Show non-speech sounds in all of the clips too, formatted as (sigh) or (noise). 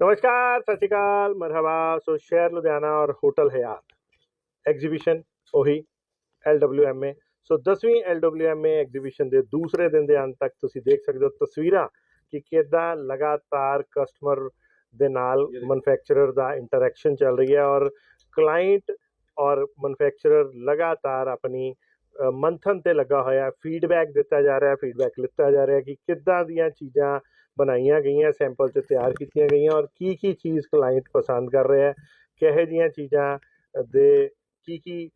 ਨਮਸਕਾਰ ਸਤਿ ਸ਼੍ਰੀ ਅਕਾਲ। ਮਰਹਬਾ ਸੋ ਸ਼ਹਿਰ ਲੁਧਿਆਣਾ ਔਰ ਹੋਟਲ ਹਯਾਤ। ਐਗਜ਼ੀਬਿਸ਼ਨ ਉਹੀ LWMA ਸੋ 10ਵੀਂ LWMA ਐਗਜ਼ੀਬਿਸ਼ਨ ਦੇ ਦੂਸਰੇ ਦਿਨ ਦੇ ਅੰਤ ਤੱਕ ਤੁਸੀਂ ਦੇਖ ਸਕਦੇ ਹੋ ਤਸਵੀਰਾਂ ਕਿ ਕਿਦਾਂ ਲਗਾਤਾਰ ਕਸਟਮਰ ਦੇ ਨਾਲ ਮੈਨੂਫੈਕਚਰਰ ਦਾ ਇੰਟਰੈਕਸ਼ਨ ਚੱਲ ਰਹੀ ਹੈ ਔਰ ਕਲਾਇੰਟ ਔਰ ਮੈਨੂਫੈਕਚਰਰ ਲਗਾਤਾਰ ਆਪਣੀ ਮੰਥਨ ਤੇ ਲੱਗਾ ਹੋਇਆ ਫੀਡਬੈਕ ਦਿੱਤਾ ਜਾ ਰਿਹਾ ਫੀਡਬੈਕ ਲਿੱਤਾ ਜਾ ਰਿਹਾ ਕਿ ਕਿੱਦਾਂ ਦੀਆਂ ਚੀਜ਼ਾਂ ਬਣਾਈਆਂ ਗਈਆਂ ਸੈਂਪਲ 'ਚ ਤਿਆਰ ਕੀਤੀਆਂ ਗਈਆਂ ਔਰ ਕੀ ਕੀ ਚੀਜ਼ ਕਲਾਇੰਟ ਪਸੰਦ ਕਰ ਰਿਹਾ ਹੈ ਕਿਹੋ ਜਿਹੀਆਂ ਚੀਜ਼ਾਂ ਦੇ ਕੀ ਕੀ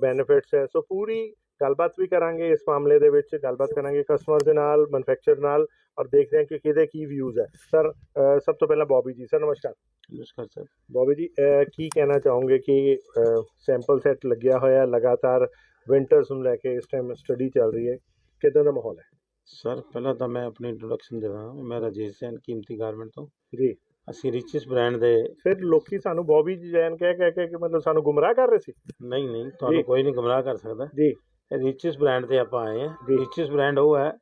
ਬੈਨੀਫਿਟਸ ਹੈ। ਸੋ ਪੂਰੀ ਗੱਲਬਾਤ ਵੀ ਕਰਾਂਗੇ ਇਸ ਮਾਮਲੇ ਦੇ ਵਿੱਚ ਗੱਲਬਾਤ ਕਰਾਂਗੇ ਕਸਟਮਰ ਦੇ ਨਾਲ ਮੈਨੂਫੈਕਚਰ ਨਾਲ ਔਰ ਦੇਖਦੇ ਹਾਂ ਕਿ ਕਿਹਦੇ ਕੀ ਵਿਊਜ਼ ਹੈ। ਸਰ ਸਭ ਤੋਂ ਪਹਿਲਾਂ ਬੌਬੀ ਜੀ ਸਰ ਨਮਸਕਾਰ। ਨਮਸਕਾਰ ਸਰ। ਬੌਬੀ ਜੀ ਕੀ ਕਹਿਣਾ ਚਾਹੋਗੇ ਕਿ ਸੈਂਪਲ ਸੈੱਟ ਲੱਗਿਆ ਹੋਇਆ ਲਗਾਤਾਰ ਵਿੰਟਰਸ ਨੂੰ ਲੈ ਕੇ ਇਸ ਟਾਈਮ ਸਟੱਡੀ ਚੱਲ ਰਹੀ ਹੈ ਕਿਦਾਂ ਦਾ ਮਾਹੌਲ ਹੈ? ਸਰ ਪਹਿਲਾਂ ਤਾਂ ਮੈਂ ਆਪਣੀ ਇੰਟਰੋਡਕਸ਼ਨ ਦੇਵਾਂ ਮੈਂ ਰਾਜੇਸ਼ ਸੈਨ ਕੀਮਤੀ ਗਾਰਮੈਂਟ ਤੋਂ। ਜੀ। ਅਸੀਂ ਰਿਚਸ ਬ੍ਰਾਂਡ ਦੇ ਫਿਰ ਲੋਕੀ ਸਾਨੂੰ ਬੌਬੀ ਜੈਨ ਕਹਿ ਕਹਿ ਕੇ ਕਿ ਮਤਲਬ ਸਾਨੂੰ ਗੁੰਮਰਾਹ ਕਰ ਰਹੇ ਸੀ। ਨਹੀਂ ਨਹੀਂ ਤੁਹਾਨੂੰ। ਕੋਈ ਨਹੀਂ ਗੁੰਮਰਾਹ ਕਰ ਸਕਦਾ। ਜੀ। ਰਿਚਸ ਬ੍ਰਾਂਡ ਤੇ ਆਪਾਂ ਆਏ ਹਾਂ। ਰਿਚਸ ਬ੍ਰਾਂਡ ਉਹ ਹੈ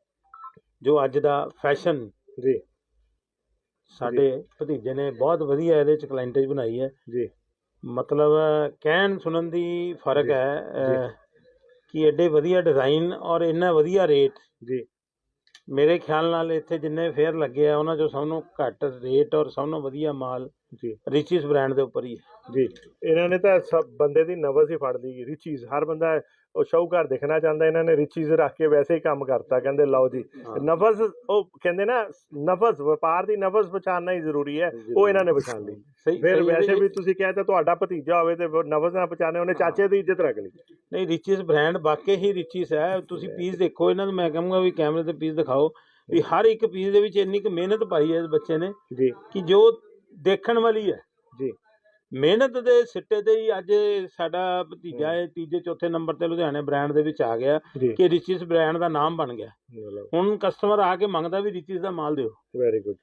ਜੋ ਅੱਜ ਦਾ ਫੈਸ਼ਨ ਜੀ। ਸਾਡੇ ਭਤੀਜੇ ਨੇ ਬਹੁਤ ਵਧੀਆ ਇਹਦੇ ਚ ਕਲਾਇੰਟੇਜ ਬਣਾਈ ਹੈ। ਜੀ। ਮਤਲਬ ਕਹਿਣ ਸੁਣਨ ਦੀ ਫ਼ਰਕ ਹੈ ਕਿ ਐਡੇ ਵਧੀਆ ਡਿਜ਼ਾਈਨ ਔਰ ਇੰਨਾ ਵਧੀਆ ਰੇਟ ਜੀ। ਮੇਰੇ ਖਿਆਲ ਨਾਲ ਇੱਥੇ ਜਿੰਨੇ ਫੇਅਰ ਲੱਗੇ ਆ ਉਹਨਾਂ ਚੋਂ ਸਭ ਨੂੰ ਘੱਟ ਰੇਟ ਔਰ ਸਭ ਨੂੰ ਵਧੀਆ ਮਾਲ ਜੀ। ਰਿਚਿਸ ਬ੍ਰਾਂਡ ਦੇ ਉੱਪਰ ਹੀ ਹੈ। ਜੀ। ਇਹਨਾਂ ਨੇ ਤਾਂ ਸਭ ਬੰਦੇ ਦੀ ਨਵਜ਼ ਹੀ ਫੜ ਲਈ। ਰਿਚੀਜ਼ ਹਰ ਬੰਦਾ ਉਹ ਸ਼ਾਹੂਕਾਰ ਦਿਖਣਾ ਚਾਹੁੰਦਾ ਇਹਨਾਂ ਨੇ ਰਿਚੀਜ਼ ਰੱਖ ਕੇ ਵੈਸੇ ਹੀ ਕੰਮ ਕਰਤਾ ਕਹਿੰਦੇ ਲਓ ਜੀ। ਹਾਂ। ਨਫਜ਼ ਉਹ ਕਹਿੰਦੇ ਨਾ ਨਫਜ਼ ਵਪਾਰ ਦੀ ਨਫਜ਼ ਪਛਾਣਨਾ ਹੀ ਜ਼ਰੂਰੀ ਹੈ ਉਹ ਇਹਨਾਂ ਨੇ ਪਛਾਣ ਲਈ। ਸਹੀ ਫਿਰ ਵੈਸੇ ਵੀ ਤੁਸੀਂ ਕਹਿੰਦੇ ਤੁਹਾਡਾ ਭਤੀਜਾ ਹੋਵੇ ਤੇ ਨਫਜ਼ ਨਾ ਪਛਾਣੇ ਉਹਨੇ ਚਾਚੇ ਦੀ ਇੱਜ਼ਤ ਰੱਖ ਲਈ। ਨਹੀਂ ਰਿਚਿਸ ਬ੍ਰਾਂਡ ਵਾਕਈ ਹੀ ਰਿਚਿਸ ਹੈ। ਤੁਸੀਂ ਪੀਸ ਦੇਖੋ ਇਹਨਾਂ ਨੂੰ ਮੈਂ ਕਹਾਂਗਾ ਵੀ ਕੈਮਰੇ ਤੇ ਪੀਸ ਦਿਖਾਓ ਵੀ ਹਰ ਇੱਕ ਪੀਸ ਦੇ ਵਿੱਚ ਇੰਨੀ ਕੁ ਮਿਹਨਤ ਪਾਈ ਹੈ ਇਸ ਬੱਚੇ ਨੇ ਜੀ। ਕਿ ਜੋ ਦੇਖਣ ਵਾਲੀ ਹੈ। ਜੀ। ਮਿਹਨਤ ਦੇ ਸਿੱਟੇ ਤੇ ਹੀ ਅੱਜ ਸਾਡਾ ਭਤੀਜਾ ਇਹ ਤੀਜੇ ਚੌਥੇ ਨੰਬਰ ਤੇ ਲੁਧਿਆਣੇ ਬ੍ਰਾਂਡ ਦੇ ਵਿੱਚ ਆ ਗਿਆ ਕਿ ਰਿਚਿਸ ਬ੍ਰਾਂਡ ਦਾ ਨਾਮ ਬਣ ਗਿਆ। ਹੁਣ ਕਸਟਮਰ ਆ ਕੇ ਮੰਗਦਾ ਵੀ ਰਿਚਿਸ ਦਾ ਮਾਲ ਦਿਓ। ਵੈਰੀ ਗੁੱਡ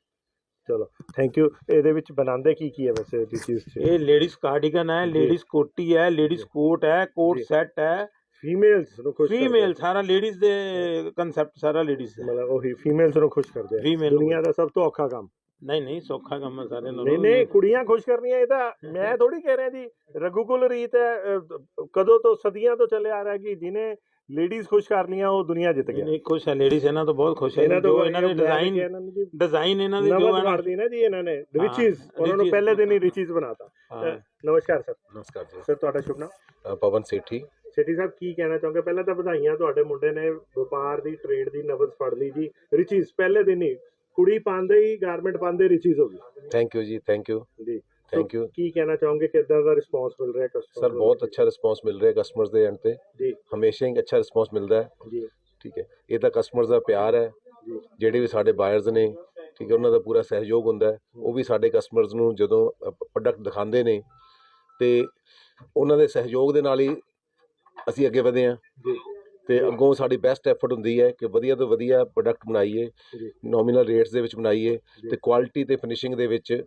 ਚਲੋ ਥੈਂਕ ਯੂ ਇਹਦੇ ਵਿੱਚ ਬਣਾਉਂਦੇ ਕੀ ਕੀ ਹੈ ਵੈਸੇ ਰਿਚੀਜ਼ ਚ? ਇਹ ਲੇਡੀਜ਼ ਕਾਰਡੀਗਨ ਹੈ। ਲੇਡੀਜ਼ ਕੋਟੀ ਹੈ ਲੇਡੀਜ਼। ਕੋਟ ਹੈ ਕੋਟ। ਸੈੱਟ ਹੈ। ਫੀਮੇਲਸ ਨੂੰ ਖੁਸ਼। ਫੀਮੇਲ ਸਾਰਾ ਲੇਡੀਜ਼ ਦੇ ਕਨਸੈਪਟ ਸਾਰਾ ਲੇਡੀਜ਼ ਦਾ। ਮਤਲਬ ਉਹੀ ਫੀਮੇਲਸ ਨੂੰ ਖੁਸ਼ ਕਰਦੇ ਆ। ਦੁਨੀਆ ਦਾ ਸਭ ਤੋਂ ਔਖਾ ਕੰਮ। ਨਹੀਂ ਨਹੀਂ ਸੌਖਾ ਕੰਮ ਹੈ ਸਾਰੇ ਨਾਲੋਂ। ਨਹੀਂ ਨਹੀਂ ਕੁੜੀਆਂ ਖੁਸ਼ ਕਰਨੀਆਂ ਇਹ ਤਾਂ ਮੈਂ ਥੋੜੀ ਕਹਿ ਰਿਹਾ ਜੀ ਰਘੂਕੁਲ ਰੀਤ ਹੈ ਅਹ, ਕਦੋਂ ਤੋਂ ਸਦੀਆਂ ਤੋਂ ਚੱਲੇ ਆ ਰਿਹਾ ਕਿ ਜਿਹਨੇ ਲੇਡੀਜ਼ ਖੁਸ਼ ਕਰਨੀਆਂ ਉਹ ਦੁਨੀਆ ਜਿੱਤ ਗਿਆ। ਨਹੀਂ ਖੁਸ਼ ਹੈ ਲੇਡੀਜ਼ ਇਹਨਾਂ ਤੋਂ ਬਹੁਤ ਖੁਸ਼ ਹੈ ਜੋ ਇਹਨਾਂ ਦੇ ਡਿਜ਼ਾਈਨ ਡਿਜ਼ਾਈਨ ਇਹਨਾਂ ਦੇ ਜੋ ਨਵਦ ਹੈ ਨਾ ਜੀ ਇਹਨਾਂ ਨੇ ਰਿਚੀਜ਼ ਉਹਨਾਂ ਨੂੰ riches। ਪਹਿਲੇ ਦਿਨ ਹੀ ਰਿਚੀਜ਼ ਬਣਾਤਾ। ਹਾਂ, ਨਮਸਕਾਰ ਸਰ। ਨਮਸਕਾਰ ਜੀ। ਸਰ ਤੁਹਾਡਾ ਸ਼ੁਭ ਨਾਮ? ਅ, ਪਵਨ ਸੇਠੀ। ਸੇਠੀ ਸਾਹਿਬ ਕੀ ਕਹਿਣਾ ਚਾਹੋਗੇ? ਪਹਿਲਾਂ ਤਾਂ ਵਧਾਈਆਂ ਤੁਹਾਡੇ ਮੁੰਡੇ ਨੇ ਵਪਾਰ ਦੀ ਟ੍ਰੇਡ ਦੀ ਨਬਜ਼ ਫੜ ਲਈ ਜੀ ਰਿਚੀਜ਼ ਪਹਿਲੇ ਦਿਨ ਹੀ। ਕੁੜੀ ਪਾਉਂਦੇ ਹੀ ਗਾਰਮੈਂਟ ਪਾਉਂਦੇ ਰਿਚੀਜ਼ ਹੋ ਗਈ। ਥੈਂਕ ਯੂ ਜੀ ਥੈਂਕ ਯੂ ਜੀ। ਥੈਂਕ ਯੂ ਕੀ ਕਹਿਣਾ ਚਾਹੋਗੇ? ਕਿੱਦਾਂ ਦਾ ਰਿਸਪੌਂਸ ਮਿਲ ਰਿਹਾ ਕਸਟਮਰ ਸਰ ਬਹੁਤ ਅੱਛਾ ਰਿਸਪੌਂਸ ਮਿਲ ਰਿਹਾ ਕਸਟਮਰਸ ਦੇ ਐਂਡ ਤੇ। ਜੀ। ਹਮੇਸ਼ਾ ਹੀ ਅੱਛਾ ਰਿਸਪੌਂਸ ਮਿਲਦਾ ਹੈ। ਜੀ। ਠੀਕ ਹੈ। ਇਹ ਤਾਂ ਕਸਟਮਰਸ ਦਾ ਪਿਆਰ ਹੈ। ਜੀ। ਜਿਹੜੇ ਵੀ ਸਾਡੇ ਬਾਇਰਸ ਨੇ ਠੀਕ ਹੈ ਉਹਨਾਂ ਦਾ ਪੂਰਾ ਸਹਿਯੋਗ ਹੁੰਦਾ ਹੈ। ਉਹ ਵੀ ਸਾਡੇ ਕਸਟਮਰਸ ਨੂੰ ਜਦੋਂ ਪ੍ਰੋਡਕਟ ਦਿਖਾਉਂਦੇ ਨੇ ਤੇ ਉਹਨਾਂ ਦੇ ਸਹਿਯੋਗ ਦੇ ਨਾਲ ਹੀ ਅਸੀਂ ਅੱਗੇ ਵਧੇ ਹਾਂ। ਜੀ। ਤੇ ਅੱਗੋਂ ਸਾਡੀ ਬੈਸਟ ਐਫਰਟ ਹੁੰਦੀ ਹੈ ਕਿ ਵਧੀਆ ਤੋਂ ਵਧੀਆ ਪ੍ਰੋਡਕਟ ਬਣਾਈਏ ਨੋਮੀਨਲ ਰੇਟਸ ਦੇ ਵਿੱਚ ਬਣਾਈਏ। ਤੇ ਕੁਆਲਿਟੀ ਤੇ ਫਿਨਿਸ਼ਿੰਗ ਦੇ ਵਿੱਚ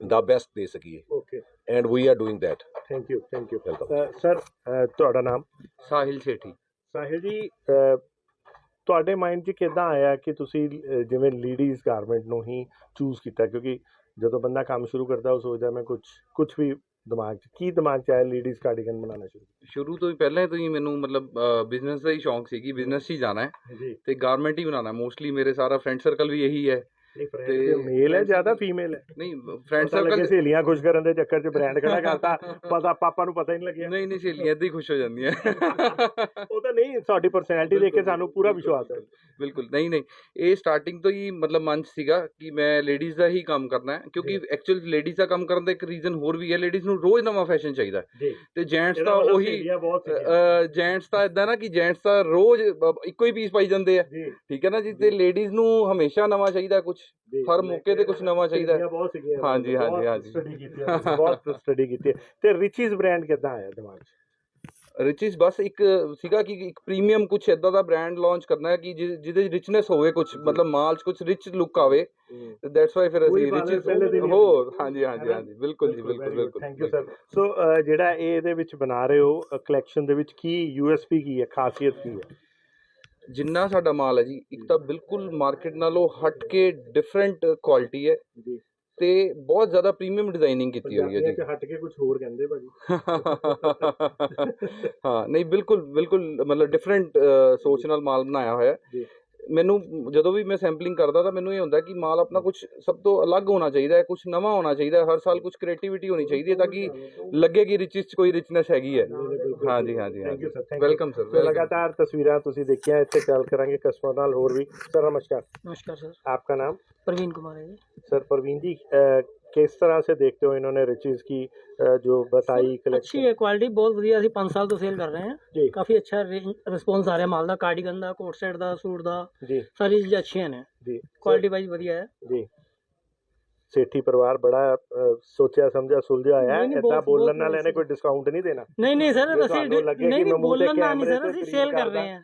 ਦਾ ਬੈਸਟ ਦੇ ਸਕੀਏ। Okay and we are doing that thank you thank you. Sir ਤੁਹਾਡਾ ਨਾਮ? ਸਾਹਿਲ ਸੇਠੀ। ਸਾਹਿਲ ਜੀ ਤੁਹਾਡੇ ਮਾਈਂਡ 'ਚ ਕਿੱਦਾਂ ਆਇਆ ਕਿ ਤੁਸੀਂ ਜਿਵੇਂ ਲੇਡੀਜ਼ ਗਾਰਮੈਂਟ ਨੂੰ ਹੀ ਚੂਜ਼ ਕੀਤਾ? ਕਿਉਂਕਿ ਜਦੋਂ ਬੰਦਾ ਕੰਮ ਸ਼ੁਰੂ ਕਰਦਾ ਉਹ ਸੋਚਦਾ ਮੈਂ ਕੁਝ ਕੁਝ ਵੀ ਦਿਮਾਗ 'ਚ ਕੀ ਦਿਮਾਗ 'ਚ ਆਇਆ ਲੇਡੀਜ਼ ਕਾਰਡੀਗਨ ਬਣਾਉਣਾ ਸ਼ੁਰੂ? ਸ਼ੁਰੂ ਤੋਂ ਹੀ ਪਹਿਲਾਂ ਤੋਂ ਹੀ ਮੈਨੂੰ ਮਤਲਬ ਬਿਜ਼ਨਸ ਦਾ ਹੀ ਸ਼ੌਂਕ ਸੀ ਕਿ ਬਿਜ਼ਨਸ ਹੀ ਜਾਣਾ ਹੈ ਤੇ ਗਾਰਮੈਂਟ ਹੀ ਬਣਾਉਣਾ ਮੋਸਟਲੀ ਮੇਰੇ ਸਾਰਾ ਫਰੈਂਡ ਸਰਕਲ ਵੀ ਇਹੀ ਹੈ। ਨਹੀਂ ਫਰੈਂਡ ਤੇ- ਮੇਲ ਹੈ ਜ਼ਿਆਦਾ ਫੀਮੇਲ ਹੈ। ਨਹੀਂ ਫਰੈਂਡ ਸਰਕਲ ਸਹੇਲੀਆਂ ਖੁਸ਼ ਕਰਨ ਦੇ ਚੱਕਰ 'ਚ ਬ੍ਰਾਂਡ ਖੜਾ (laughs) ਕਰਤਾ। ਪਤਾ ਪਾਪਾ ਨੂੰ ਪਤਾ ਹੀ ਨਹੀਂ ਲੱਗਿਆ। ਨਹੀਂ ਨਹੀਂ ਸਹੇਲੀਆਂ ਏਦਾਂ ਹੀ ਖੁਸ਼ ਹੋ ਜਾਂਦੀਆਂ। ਉਹ ਤਾਂ ਨਹੀਂ ਤੁਹਾਡੀ ਪਰਸਨੈਲਿਟੀ ਦੇਖ ਕੇ ਸਾਨੂੰ ਪੂਰਾ ਵਿਸ਼ਵਾਸ ਹੈ। ਬਿਲਕੁਲ। ਨਹੀਂ ਨਹੀਂ। ਇਹ ਸਟਾਰਟਿੰਗ ਤੋਂ ਹੀ ਮਤਲਬ ਮਨ ਸੀਗਾ ਕਿ ਮੈਂ ਲੇਡੀਜ਼ ਦਾ ਹੀ ਕੰਮ ਕਰਨਾ ਹੈ ਕਿਉਂਕਿ ਐਕਚੁਅਲ ਲੇਡੀਜ਼ ਦਾ ਕੰਮ ਕਰਨ ਦਾ ਇੱਕ ਰੀਜ਼ਨ ਹੋਰ ਵੀ ਹੈ ਲੇਡੀਜ਼ ਨੂੰ ਰੋਜ਼ ਨਵਾਂ ਫੈਸ਼ਨ ਚਾਹੀਦਾ। ਤੇ ਜੈਂਟਸ ਮਤਲਬ ਉਹੀ। ਜੈਂਟਸ ਤਾਂ ਇਦਾਂ ਨਾ ਕਿ ਜੈਂਟਸ ਤਾਂ ਰੋਜ਼ ਇੱਕੋ ਹੀ ਪੀਸ ਪਾਈ ਜਾਂਦੇ ਆ। ਠੀਕ ਹੈ ਨਾ ਜੀ? ਤੇ ਲੇਡੀਜ਼ ਨੂੰ ਹਮੇਸ਼ਾ ਨਵਾਂ ਚਾਹੀਦਾ ਕੁਝ ਹਰ ਮੌਕੇ ਤੇ ਕੁਝ ਨਵਾਂ ਚਾਹੀਦਾ। ਹੈ। ਬਹੁਤ ਸੀਗੀਆਂ। ਹਾਂਜੀ, ਹਾਂਜੀ, ਹਾਂਜੀ। ਸਟੱਡੀ ਕੀਤੀ ਹੈ ਤੁਸੀਂ, ਬਹੁਤ (laughs) ਸਟੱਡੀ ਕੀਤੀ ਹੈ ਤੇ ਰਿਚੀਜ਼ ਬ੍ਰਾਂਡ ਕਿੱਦਾਂ ਆਇਆ ਦਿਮਾਗ 'ਚ? ਰਿਚਿਸ ਬਸ ਇੱਕ ਸੀਗਾ ਕਿ ਇੱਕ ਪ੍ਰੀਮੀਅਮ ਕੁਝ ਇਦਾਂ ਦਾ ਬ੍ਰਾਂਡ ਲਾਂਚ ਕਰਨਾ ਹੈ ਕਿ ਜਿਹਦੇ ਚ ਰਿਚਨੈਸ ਹੋਵੇ ਕੁਝ ਮਤਲਬ ਮਾਲ ਚ ਕੁਝ ਰਿਚ ਲੁੱਕ ਆਵੇ। ਦੈਟਸ ਵਾਈ ਫਿਰ ਅਸੀਂ ਰਿਚਿਸ ਹੀ ਹਾਂਜੀ ਹਾਂਜੀ ਹਾਂਜੀ। ਬਿਲਕੁਲ ਜੀ ਬਿਲਕੁਲ ਬਿਲਕੁਲ ਥੈਂਕ ਯੂ ਸਰ ਸੋ ਜਿਹੜਾ ਇਹ ਇਹਦੇ ਵਿੱਚ ਬਣਾ ਰਹੇ ਹੋ ਕਲੈਕਸ਼ਨ ਦੇ ਵਿੱਚ ਕੀ ਯੂਐਸਪੀ ਕੀ ਹੈ? ਖਾਸੀਅਤ ਕੀ ਹੈ? ਜਿੰਨਾ ਸਾਡਾ ਮਾਲ ਹੈ ਜੀ ਇੱਕ ਤਾਂ ਬਿਲਕੁਲ ਮਾਰਕੀਟ ਨਾਲੋਂ ਹਟ ਕੇ ਡਿਫਰੈਂਟ ਕੁਆਲਿਟੀ ਹੈ ਜੀ। ਤੇ ਬਹੁਤ ਜ਼ਿਆਦਾ ਪ੍ਰੀਮੀਅਮ ਡਿਜ਼ਾਈਨਿੰਗ ਕੀਤੀ ਹੋਈ ਹੈ ਜੀ। ਹਟ ਕੇ ਕੁਝ ਹੋਰ ਕਹਿੰਦੇ ਭਾਜੀ। ਹਾਂ ਨਹੀਂ ਬਿਲਕੁਲ ਬਿਲਕੁਲ ਮਤਲਬ ਡਿਫਰੈਂਟ ਸੋਚ ਨਾਲ ਮਾਲ ਬਣਾਇਆ ਹੋਇਆ ਜੀ। ਹੈ ਮੈਨੂੰ ਜਦੋਂ ਵੀ ਮੈਂ ਸੈਂਪਲਿੰਗ ਕਰਦਾ ਤਾਂ ਮੈਨੂੰ ਇਹ ਹੁੰਦਾ ਕਿ ਮਾਲ ਆਪਣਾ ਕੁਝ ਸਭ ਤੋਂ ਅਲੱਗ ਹੋਣਾ ਚਾਹੀਦਾ ਹੈ ਕੁਝ ਨਵਾਂ ਹੋਣਾ ਚਾਹੀਦਾ ਹਰ ਸਾਲ ਕੁਝ ਕ੍ਰੀਏਟੀਵਿਟੀ ਹੋਣੀ ਚਾਹੀਦੀ ਹੈ ਤਾਂ ਕਿ ਲੱਗੇ ਕਿ ਰਿਚਿਸ 'ਚ ਕੋਈ ਰਿਚਨੈਸ ਹੈਗੀ ਹੈ। ਹਾਂਜੀ ਹਾਂਜੀ ਵੈਲਕਮ ਸਰ ਲਗਾਤਾਰ ਤਸਵੀਰਾਂ ਤੁਸੀਂ ਦੇਖੀਆਂ ਇੱਥੇ ਗੱਲ ਕਰਾਂਗੇ ਕਸਮਾਂ ਨਾਲ ਹੋਰ ਵੀ। ਸਰ ਨਮਸਕਾਰ। ਨਮਸਕਾਰ ਸਰ ਆਪਕਾ ਨਾਮ? ਪ੍ਰਵੀਨ ਕੁਮਾਰ ਹੈ ਸਰ ਪ੍ਰਵੀਨ ਜੀ जी अ, किस तरह से देखते हो इन्होंने रिचीज की अ, जो बताई अच्छी कलेक्शन है क्वालिटी बहुत ਵਧੀਆ ਅਸੀਂ 5 ਸਾਲ ਤੋਂ ਸੇਲ ਕਰ ਰਹੇ ਹਾਂ ਜੀ ਕਾਫੀ ਅੱਛਾ ਰਿਸਪੌਂਸ ਆ ਰਿਹਾ ਮਾਲ ਦਾ ਕਾਰਡੀਗਨ ਦਾ ਕੋਟ ਸੈਟ ਦਾ ਸੂਟ ਦਾ ਜੀ ਸਾਰੀ ਚੀਜ਼ਾਂ ਅੱਛੀਆਂ ਨੇ ਜੀ ਕੁਆਲਿਟੀ ਵਾਈਜ਼ ਵਧੀਆ ਹੈ ਜੀ ਸੇਠੀ ਪਰਿਵਾਰ ਬੜਾ ਅ, ਸੋਚਿਆ ਸਮਝਿਆ ਸੁਲਝਿਆ ਹੋਇਆ ਹੈ ਨਹੀਂ, ਨਹੀਂ, ਇਦਾਂ ਬਹੁਤ- ਬੋਲਣ ਬਹੁਤ ਨਾਲ ਇਹਨੇ ਕੋਈ ਡਿਸਕਾਊਂਟ ਨਹੀਂ ਦੇਣਾ ਨਹੀਂ ਨਹੀਂ ਸਰ ਜੇ ਅਸੀਂ ਤੁਹਾਨੂੰ ਲੱਗੇ ਨਹੀਂ ਕਿ ਨਹੀਂ ਮੈਂ ਮੂੰਹ ਤੇ ਬੋਲਣ ਦਾ ਨਹੀਂ ਕੈਮਰੇ ਸਰ ਤੇ ਅਸੀਂ ਤਾਰੀਫ ਸੇਲ ਕਰ ਕਰਦਾ। ਰਹੇ ਹਾਂ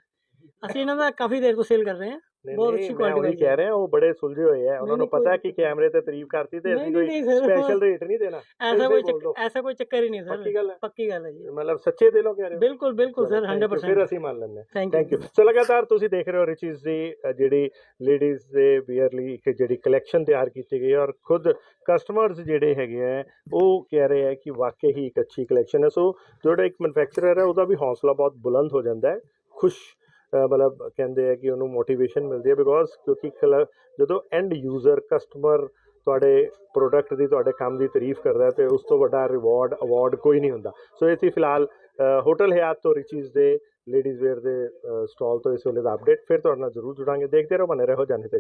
ਅਸੀਂ ਇਹਨਾਂ ਦਾ ਕਾਫੀ ਦੇਰ ਤੋਂ ਸੇਲ ਕਰ ਰਹੇ ਹਾਂ ਨਹੀਂ, ਬਹੁਤ ਅੱਛੀ ਵਾਲੀ ਕਹਿ ਰਿਹਾ ਉਹ ਬੜੇ ਸੁਲਝੇ ਹੋਏ ਆ। ਉਹਨਾਂ ਨੂੰ ਪਤਾ ਹੈ ਕਿ ਕੈਮਰੇ ਤੇ ਤਾਰੀਫ ਕਰਤੀ ਤੇ ਅਸੀਂ ਕੋਈ ਸਪੈਸ਼ਲ ਰੇਟ ਨਹੀਂ ਦੇਣਾ। ਐਸਾ ਕੋਈ ਐਸਾ ਕੋਈ ਚੱਕਰ ਹੀ ਨਹੀਂ ਪੱਕੀ ਸਰ ਗੱਲ ਹੈ। ਪੱਕੀ ਗੱਲ ਹੈ ਜੀ। ਮਤਲਬ ਸੱਚੇ ਦਿਲੋਂ ਕਹਿ ਰਹੇ ਹੋ। ਬਿਲਕੁਲ ਬਿਲकुल ਸਰ ਚਲੋ, thank you, 100% ਫਿਰ ਅਸੀਂ ਮੰਨ ਲੈਂਦੇ ਥੈਂਕ ਯੂ ਸੋ ਲਗਾਤਾਰ ਤੁਸੀਂ ਦੇਖ ਰਹੇ ਹੋ ਰਿਚੀਜ਼ ਦੀ ਜਿਹੜੀ ਲੇਡੀਜ਼ ਦੇ ਲਈ ਇੱਕ ਜਿਹੜੀ ਕਲੈਕਸ਼ਨ ਤਿਆਰ ਕੀਤੀ ਗਈ ਹੈ ਔਰ ਖੁਦ ਕਸਟਮਰਸ ਜਿਹੜੇ ਹੈਗੇ ਆ ਉਹ ਕਹਿ ਰਹੇ ਆ ਕਿ ਵਾਕਈ ਹੀ ਇੱਕ ਅੱਛੀ ਕਲੈਕਸ਼ਨ ਹੈ। ਸੋ ਜਿਹੜਾ ਇੱਕ ਮੈਨੂਫੈਕਚਰਰ ਹੈ ਉਹਦਾ ਵੀ ਹੌਸਲਾ ਬਹੁਤ ਬੁਲੰਦ ਹੋ ਜਾਂਦਾ ਹੈ। ਖੁਸ਼ ਮਤਲਬ ਕਹਿੰਦੇ ਆ ਕਿ ਉਹਨੂੰ ਮੋਟੀਵੇਸ਼ਨ ਮਿਲਦੀ ਹੈ ਬਿਕੋਜ਼ ਕਿਉਂਕਿ ਕਲ- ਜਦੋਂ ਐਂਡ ਯੂਜ਼ਰ ਕਸਟਮਰ ਤੁਹਾਡੇ ਪ੍ਰੋਡਕਟ ਦੀ, ਤੁਹਾਡੇ ਕੰਮ ਦੀ ਤਾਰੀਫ ਕਰਦਾ ਹੈ ਤੇ ਉਸ ਤੋਂ ਵੱਡਾ ਰਿਵਾਰਡ ਅਵਾਰਡ ਕੋਈ ਨਹੀਂ ਹੁੰਦਾ। ਸੋ ਇਹ ਸੀ ਫਿਲਹਾਲ ਹੋਟਲ ਹਯਾਤ ਤੋਂ ਰਿਚੀਜ਼ ਦੇ ਲੇਡੀਜ਼ ਵੇਅਰ ਦੇ ਸਟਾਲ ਤੋਂ ਇਸ ਵੇਲੇ ਦਾ ਅਪਡੇਟ ਫਿਰ ਤੁਹਾਡੇ ਨਾਲ ਜ਼ਰੂਰ ਜੁੜਾਂਗੇ। ਦੇਖਦੇ ਰਹੋ ਬਨੇ ਰਹੋ ਜਾਣੇ ਤੇ